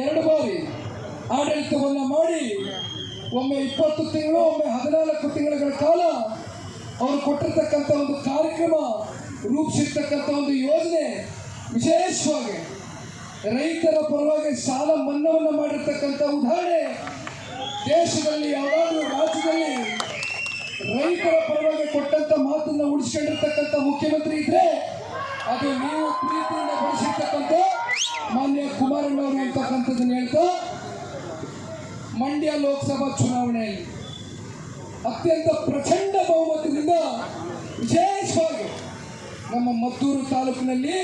ಎರಡು ಬಾರಿ ಆಡಳಿತವನ್ನು ಮಾಡಿ, ಒಮ್ಮೆ ಇಪ್ಪತ್ತು ತಿಂಗಳು, ಒಮ್ಮೆ ಹದಿನಾಲ್ಕು ತಿಂಗಳ ಕಾಲ ಅವರು ಕೊಟ್ಟಿರ್ತಕ್ಕಂಥ ಒಂದು ಕಾರ್ಯಕ್ರಮ, ರೂಪಿಸಿರ್ತಕ್ಕಂಥ ಒಂದು ಯೋಜನೆ ವಿಶೇಷವಾಗಿ ರೈತರ ಪರವಾಗಿ ಸಾಲ ಮನ್ನಾವನ್ನು ಮಾಡಿರ್ತಕ್ಕಂಥ ಉದಾಹರಣೆ. ದೇಶದಲ್ಲಿ ಯಾವಾಗಲೂ ರಾಜ್ಯದಲ್ಲಿ ರೈತರ ಪರವಾಗಿ ಕೊಟ್ಟಂತ ಮಾತನ್ನು ಉಳಿಸ್ಕೊಂಡಿರ್ತಕ್ಕಂಥ ಮುಖ್ಯಮಂತ್ರಿ ಇದ್ರೆ, ಅದು ನೀವು ಬಳಸಿರ್ತಕ್ಕಂಥ ಕುಮಾರಣ್ಣವರು ಅಂತಕ್ಕಂಥದ್ದನ್ನು ಹೇಳ್ತಾ, ಮಂಡ್ಯ ಲೋಕಸಭಾ ಚುನಾವಣೆಯಲ್ಲಿ ಅತ್ಯಂತ ಪ್ರಚಂಡ ಬಹುಮತದಿಂದ ವಿಶೇಷವಾಗಿ ನಮ್ಮ ಮದ್ದೂರು ತಾಲೂಕಿನಲ್ಲಿ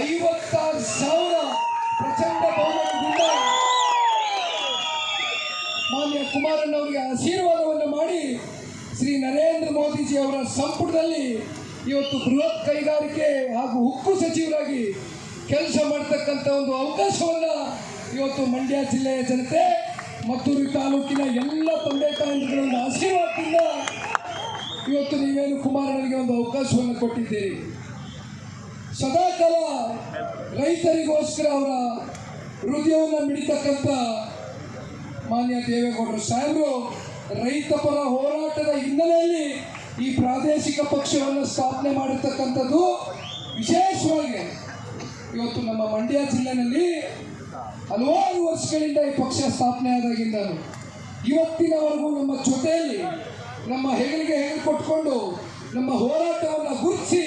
ಐವತ್ತಾರು ಸಾವಿರ ಪ್ರಚಂಡ ಬಹುಮತದಿಂದ ಮಾನ್ಯ ಕುಮಾರಣ್ಣವರಿಗೆ ಆಶೀರ್ವಾದವನ್ನು ಮಾಡಿ ಶ್ರೀ ನರೇಂದ್ರ ಮೋದಿಜಿ ಅವರ ಸಂಪುಟದಲ್ಲಿ ಇವತ್ತು ಬೃಹತ್ ಕೈಗಾರಿಕೆ ಹಾಗೂ ಉಕ್ಕು ಸಚಿವರಾಗಿ ಕೆಲಸ ಮಾಡ್ತಕ್ಕಂಥ ಒಂದು ಅವಕಾಶವನ್ನು ಇವತ್ತು ಮಂಡ್ಯ ಜಿಲ್ಲೆಯ ಜನತೆ ಮತ್ತೂರು ತಾಲೂಕಿನ ಎಲ್ಲ ತಂದೆ ತಾಯಿಗಳ ಒಂದು ಆಶೀರ್ವಾದದಿಂದ ಇವತ್ತು ನೀವೇನು ಕುಮಾರನಿಗೆ ಒಂದು ಅವಕಾಶವನ್ನು ಕೊಟ್ಟಿದ್ದೀರಿ. ಸದಾಕಾಲ ರೈತರಿಗೋಸ್ಕರ ಅವರ ಹೃದಯವನ್ನು ಮಿಡಿತಕ್ಕಂಥ ಮಾನ್ಯ ದೇವೇಗೌಡರು ಸಾಹೇಬರು, ರೈತ ಪರ ಹೋರಾಟದ ಹಿನ್ನೆಲೆಯಲ್ಲಿ ಈ ಪ್ರಾದೇಶಿಕ ಪಕ್ಷವನ್ನು ಸ್ಥಾಪನೆ ಮಾಡಿರ್ತಕ್ಕಂಥದ್ದು ವಿಶೇಷವಾಗಿ ಇವತ್ತು ನಮ್ಮ ಮಂಡ್ಯ ಜಿಲ್ಲೆನಲ್ಲಿ ಹಲವಾರು ವರ್ಷಗಳಿಂದ ಈ ಪಕ್ಷ ಸ್ಥಾಪನೆ ಆದಾಗಿಂದ ಇವತ್ತಿನವರೆಗೂ ನಮ್ಮ ಜೊತೆಯಲ್ಲಿ ನಮ್ಮ ಹೆಗಲಿಗೆ ಹೆಗಲು ಕೊಟ್ಕೊಂಡು ನಮ್ಮ ಹೋರಾಟವನ್ನು ಗುರುತಿಸಿ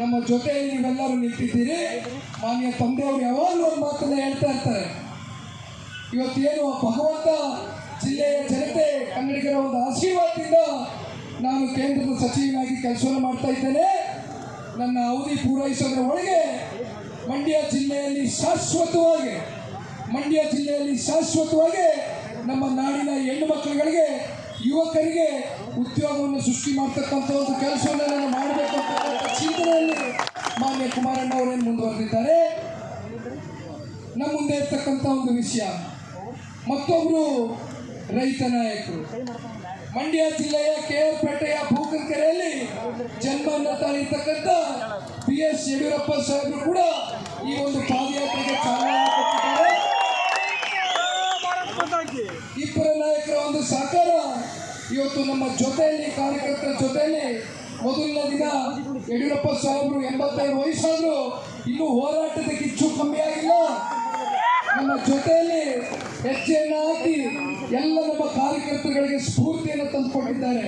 ನಮ್ಮ ಜೊತೆಯಲ್ಲಿ ನೀವೆಲ್ಲರೂ ನಿಂತಿದ್ದೀರಿ. ಮಾನ್ಯ ತಂದೆಯವರು ಯಾವಾಗಲೂ ಒಂದು ಮಾತನ್ನ ಹೇಳ್ತಾ ಇರ್ತಾರೆ. ಇವತ್ತೇನು ಭಗವಂತ ಜಿಲ್ಲೆಯ ಜನತೆ ಕನ್ನಡಿಗರ ಒಂದು ಆಶೀರ್ವಾದದಿಂದ ನಾನು ಕೇಂದ್ರದ ಸಚಿವನಾಗಿ ಕೆಲಸವನ್ನು ಮಾಡ್ತಾ ಇದ್ದೇನೆ. ನನ್ನ ಅವಧಿ ಪೂರೈಸೋದ್ರ ಒಳಗೆ ಮಂಡ್ಯ ಜಿಲ್ಲೆಯಲ್ಲಿ ಶಾಶ್ವತವಾಗಿ, ಮಂಡ್ಯ ಜಿಲ್ಲೆಯಲ್ಲಿ ಶಾಶ್ವತವಾಗಿ ನಮ್ಮ ನಾಡಿನ ಹೆಣ್ಣು ಮಕ್ಕಳುಗಳಿಗೆ, ಯುವಕರಿಗೆ ಉದ್ಯೋಗವನ್ನು ಸೃಷ್ಟಿ ಮಾಡ್ತಕ್ಕಂಥ ಒಂದು ಕೆಲಸವನ್ನು ನಾನು ಮಾಡಬೇಕು ಅಂತಕ್ಕಂಥ ಚಿಂತನೆಯಲ್ಲಿ ಮಾನ್ಯ ಕುಮಾರಣ್ಣ ಅವರೇನು ಮುಂದುವರೆದಿದ್ದಾರೆ. ನಮ್ಮ ಮುಂದೆ ಇರ್ತಕ್ಕಂಥ ಒಂದು ವಿಷಯ ಮತ್ತೊಬ್ಬರು ರೈತ ನಾಯಕರು. ಮಂಡ್ಯ ಜಿಲ್ಲೆಯ ಕೆ ಆರ್ ಪೇಟೆಯ ಭೂಕಂಕೆರೆಯಲ್ಲಿ ಜನ್ಮವನ್ನು ತಾಳಿರ್ತಕ್ಕಂಥ ಬಿ ಎಸ್ ಯಡಿಯೂರಪ್ಪ ಸಾಹೇಬರು ಕೂಡ ಈ ಒಂದು ಪಾದಯಾತ್ರೆಗೆ ಚಾಲನೆ ಕೊಟ್ಟಿದ್ದಾರೆ. ಇಬ್ಬರ ನಾಯಕರ, ಒಂದು ಸಹಕಾರ. ಇವತ್ತು ನಮ್ಮ ಜೊತೆಯಲ್ಲಿ, ಕಾರ್ಯಕರ್ತರ ಜೊತೆಯಲ್ಲಿ ಮೊದಲಿನ ದಿನ ಯಡಿಯೂರಪ್ಪ ಸಾಹೇಬರು ಎಂಬತ್ತೈದು ವಯಸ್ಸಾದ್ರು. ಇನ್ನೂ ಹೋರಾಟದ ಕಿಚ್ಚು ಕಮ್ಮಿ ಆಗಿಲ್ಲ. ನಮ್ಮ ಜೊತೆಯಲ್ಲಿ ಹೆಜ್ಜೆಯನ್ನು ಹಾಕಿ ಎಲ್ಲ ನಮ್ಮ ಕಾರ್ಯಕರ್ತರುಗಳಿಗೆ ಸ್ಫೂರ್ತಿಯನ್ನು ತಂದುಕೊಟ್ಟಿದ್ದಾರೆ.